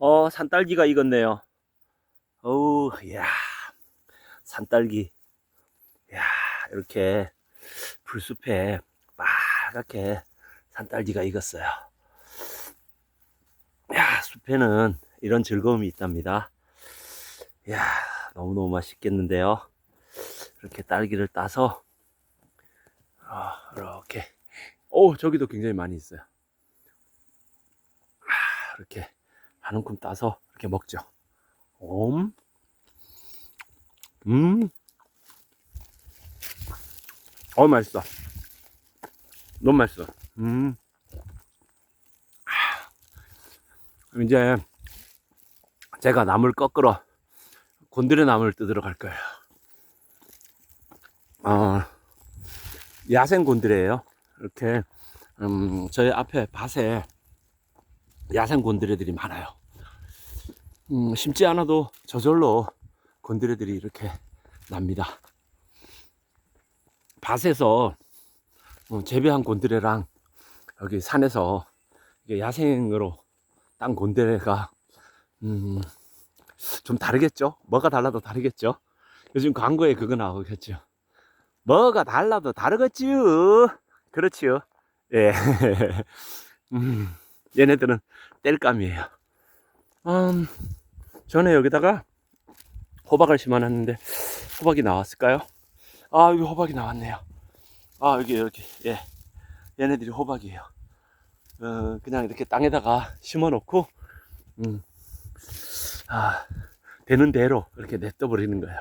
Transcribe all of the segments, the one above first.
어, 산딸기가 익었네요. 어우, 이야, 산딸기. 이야, 이렇게 풀숲에 빨갛게 산딸기가 익었어요. 야, 숲에는 이런 즐거움이 있답니다. 이야, 너무너무 맛있겠는데요. 이렇게 딸기를 따서, 어, 이렇게. 오, 저기도 굉장히 많이 있어요. 아, 이렇게 한 움큼 따서 이렇게 먹죠. 옴. 음. 어, 맛있어. 너무 맛있어. 음. 아, 이제 제가 나물 꺾으러 곤드레 나물 뜯으러 갈 거예요. 어, 야생 곤드레예요. 이렇게 음, 저희 앞에 밭에 야생 곤드레들이 많아요. 음, 심지 않아도 저절로 곤드레들이 이렇게 납니다. 밭에서 어, 재배한 곤드레랑 여기 산에서 야생으로 딴 곤드레가 음, 좀 다르겠죠? 뭐가 달라도 다르겠죠? 요즘 광고에 그거 나오겠죠? 뭐가 달라도 다르겠지요? 그렇지요? 예. 음, 얘네들은 땔감이에요. 음, 전에 여기다가 호박을 심어놨는데 호박이 나왔을까요? 아 여기 호박이 나왔네요. 아 여기 이렇게 예 얘네들이 호박이에요. 어, 그냥 이렇게 땅에다가 심어놓고 음, 아 되는 대로 이렇게 냅둬 버리는 거예요.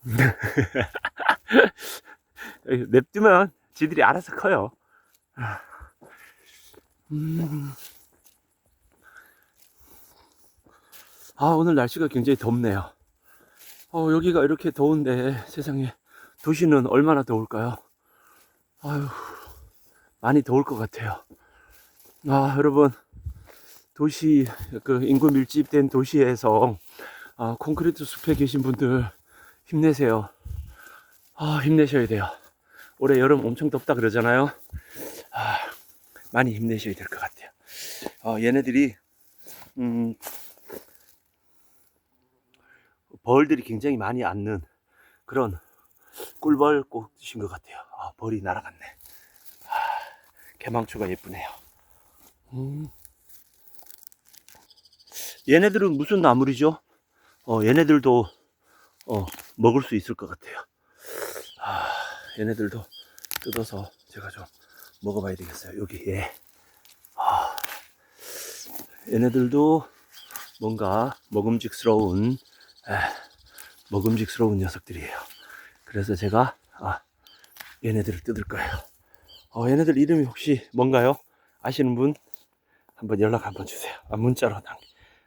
냅두면 지들이 알아서 커요. 음. 아, 오늘 날씨가 굉장히 덥네요. 어, 여기가 이렇게 더운데 세상에 도시는 얼마나 더울까요? 아유, 많이 더울 것 같아요. 아, 여러분, 도시, 그 인구 밀집된 도시에서 아, 콘크리트 숲에 계신 분들 힘내세요. 아, 힘내셔야 돼요. 올해 여름 엄청 덥다 그러잖아요. 아, 많이 힘내셔야 될 것 같아요. 어, 얘네들이, 음, 벌들이 굉장히 많이 앉는 그런 꿀벌 꽃인 것 같아요. 아, 벌이 날아갔네. 아, 개망초가 예쁘네요. 음. 얘네들은 무슨 나물이죠? 어, 얘네들도 어, 먹을 수 있을 것 같아요. 아, 얘네들도 뜯어서 제가 좀 먹어봐야 되겠어요. 여기 예. 아, 얘네들도 뭔가 먹음직스러운 에, 먹음직스러운 녀석들이에요. 그래서 제가 아, 얘네들을 뜯을 거예요. 어, 얘네들 이름이 혹시 뭔가요? 아시는 분 한번 연락 한번 주세요. 아, 문자로 남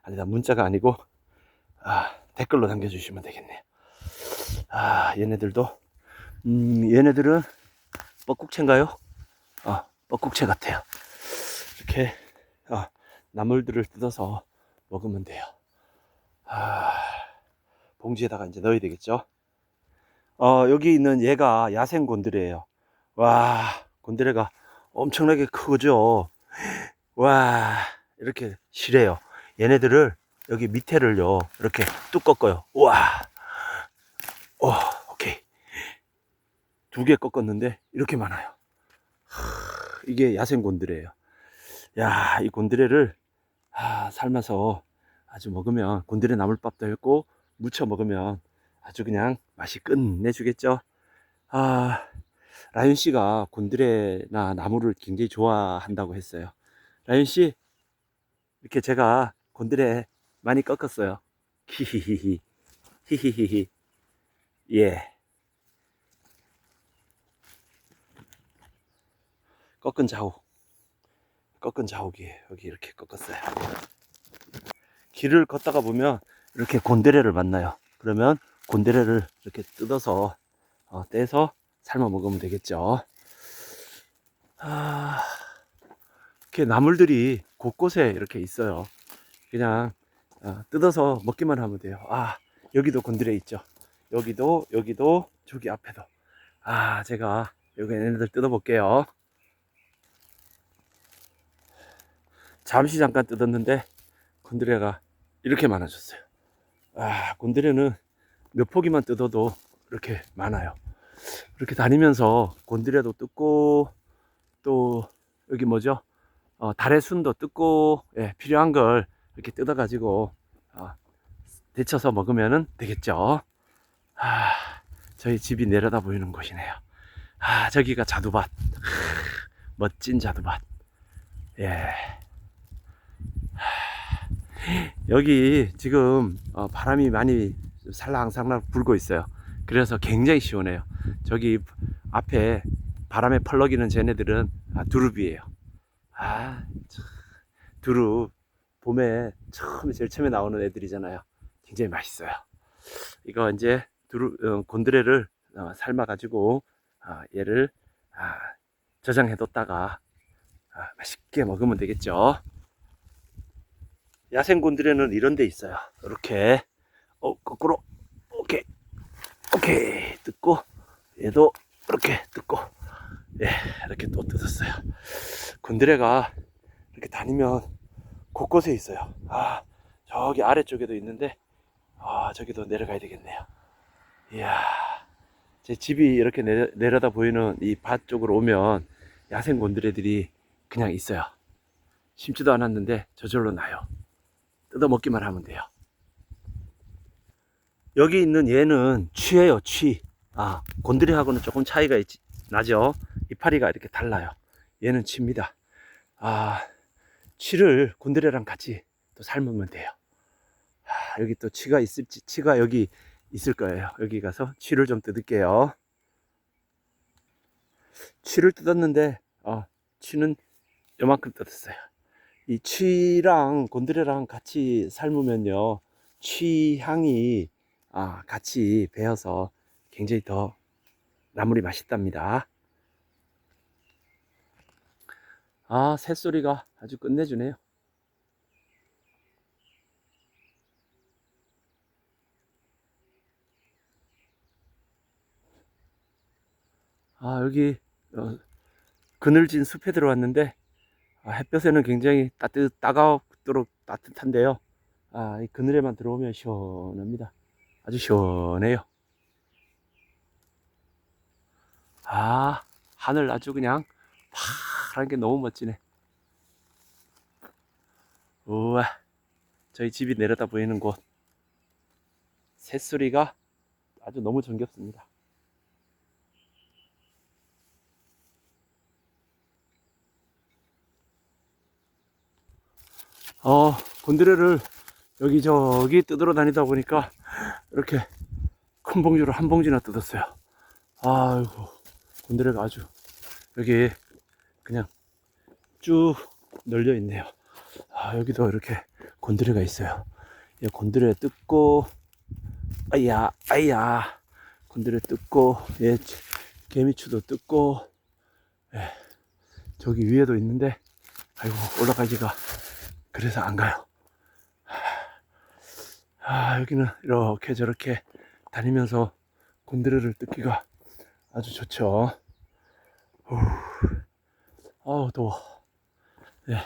아니다 문자가 아니고 아, 댓글로 남겨주시면 되겠네요. 아, 얘네들도 음, 얘네들은 뻐꾹채인가요? 아, 뻐꾹채 같아요. 이렇게 아, 나물들을 뜯어서 먹으면 돼요. 아, 봉지에다가 이제 넣어야 되겠죠. 어, 여기 있는 얘가 야생 곤드레예요. 와, 곤드레가 엄청나게 크죠. 와, 이렇게 실해요. 얘네들을 여기 밑에를요, 이렇게 뚝 꺾어요. 와, 어, 오케이. 두 개 꺾었는데 이렇게 많아요. 하, 이게 야생 곤드레예요. 야, 이 곤드레를 아, 삶아서 아주 먹으면 곤드레 나물밥도 했고 무쳐 먹으면 아주 그냥 맛이 끝내주겠죠. 아, 라윤 씨가 곤드레나 나물을 굉장히 좋아한다고 했어요. 라윤 씨, 이렇게 제가 곤드레 많이 꺾었어요. 히히히히, 히히히히, 예. 꺾은 자국, 꺾은 자국이에요. 여기 이렇게 꺾었어요. 길을 걷다가 보면 이렇게 곤드레를 만나요. 그러면 곤드레를 이렇게 뜯어서 어, 떼서 삶아 먹으면 되겠죠. 아, 이렇게 나물들이 곳곳에 이렇게 있어요. 그냥 어, 뜯어서 먹기만 하면 돼요. 아, 여기도 곤드레 있죠. 여기도, 여기도, 저기 앞에도. 아, 제가 여기 얘네들 뜯어볼게요. 잠시 잠깐 뜯었는데 곤드레가 이렇게 많아졌어요. 아, 곤드레는 몇 포기만 뜯어도 이렇게 많아요. 이렇게 다니면서 곤드레도 뜯고 또 여기 뭐죠? 어, 달의 순도 뜯고 예, 필요한 걸 이렇게 뜯어 가지고 어, 데쳐서 먹으면 되겠죠. 아, 저희 집이 내려다 보이는 곳이네요. 아, 저기가 자두밭. 멋진 자두밭. 예. 여기 지금 어, 바람이 많이 살랑살랑 불고 있어요. 그래서 굉장히 시원해요. 저기 앞에 바람에 펄럭이는 쟤네들은 아, 두릅이에요. 아, 참, 두릅 봄에 처음에 제일 처음에 나오는 애들이잖아요. 굉장히 맛있어요. 이거 이제 두릅 어, 곤드레를 어, 삶아가지고 아, 얘를 아, 저장해뒀다가 아, 맛있게 먹으면 되겠죠. 야생 곤드레는 이런 데 있어요. 이렇게 어 거꾸로 오케이 오케이 뜯고 얘도 이렇게 뜯고 예 이렇게 또 뜯었어요. 곤드레가 이렇게 다니면 곳곳에 있어요. 아 저기 아래쪽에도 있는데 아 저기도 내려가야 되겠네요. 이야 제 집이 이렇게 내려, 내려다 보이는 이 밭 쪽으로 오면 야생 곤드레들이 그냥 있어요. 심지도 않았는데 저절로 나요. 뜯어 먹기만 하면 돼요. 여기 있는 얘는 취예요, 취. 아, 곤드레하고는 조금 차이가 있, 나죠? 이파리가 이렇게 달라요. 얘는 취입니다. 아, 취를 곤드레랑 같이 또 삶으면 돼요. 아, 여기 또 취가 있을지, 취가 여기 있을 거예요. 여기 가서 취를 좀 뜯을게요. 취를 뜯었는데, 어, 취는 요만큼 뜯었어요. 이 취랑 곤드레랑 같이 삶으면요, 취 향이 아, 같이 배어서 굉장히 더 나물이 맛있답니다. 아, 새소리가 아주 끝내주네요. 아, 여기 어, 그늘진 숲에 들어왔는데 아, 햇볕에는 굉장히 따뜻, 따갑도록 따뜻한데요. 아, 이 그늘에만 들어오면 시원합니다. 아주 시원해요. 아, 하늘 아주 그냥 파란 게 너무 멋지네. 우와, 저희 집이 내려다 보이는 곳. 새소리가 아주 너무 정겹습니다. 어, 곤드레를 여기저기 뜯으러 다니다 보니까 이렇게 큰 봉지로 한 봉지나 뜯었어요. 아이고, 곤드레가 아주 여기 그냥 쭉 널려 있네요. 아, 여기도 이렇게 곤드레가 있어요. 예, 곤드레 뜯고, 아야, 아야, 곤드레 뜯고, 예, 개미추도 뜯고, 예, 저기 위에도 있는데, 아이고, 올라가기가 그래서 안 가요. 아, 여기는 이렇게 저렇게 다니면서 곤드레를 뜯기가 아주 좋죠. 어우, 더워. 네.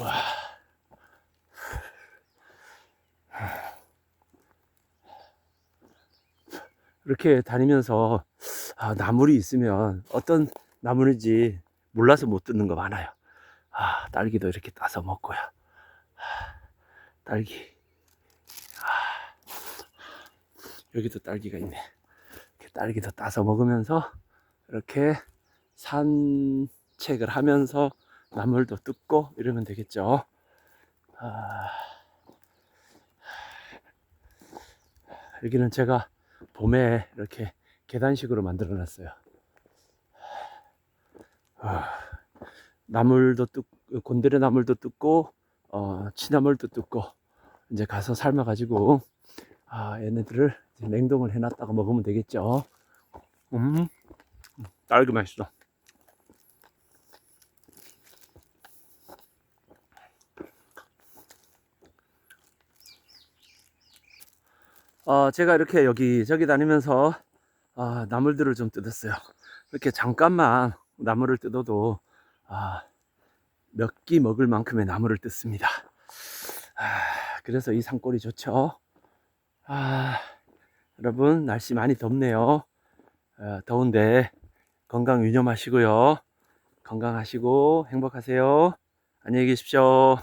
와. 이렇게 다니면서 아, 나물이 있으면 어떤 나물인지 몰라서 못 뜯는 거 많아요. 아, 딸기도 이렇게 따서 먹고요. 아, 딸기. 아, 여기도 딸기가 있네. 이렇게 딸기도 따서 먹으면서 이렇게 산책을 하면서 나물도 뜯고 이러면 되겠죠. 아, 여기는 제가 봄에 이렇게 계단식으로 만들어 놨어요. 아, 나물도 뜯, 곤드레 나물도 뜯고, 어, 취나물도 뜯고, 이제 가서 삶아 가지고, 아, 얘네들을 냉동을 해놨다가 먹으면 되겠죠. 음, 딸기 맛있어. 어, 제가 이렇게 여기저기 다니면서, 아, 나물들을 좀 뜯었어요. 이렇게 잠깐만 나무를 뜯어도 아 몇 끼 먹을 만큼의 나무를 뜯습니다. 아, 그래서 이 산골이 좋죠. 아, 여러분, 날씨 많이 덥네요. 어, 더운데 건강 유념하시고요. 건강하시고 행복하세요. 안녕히 계십시오.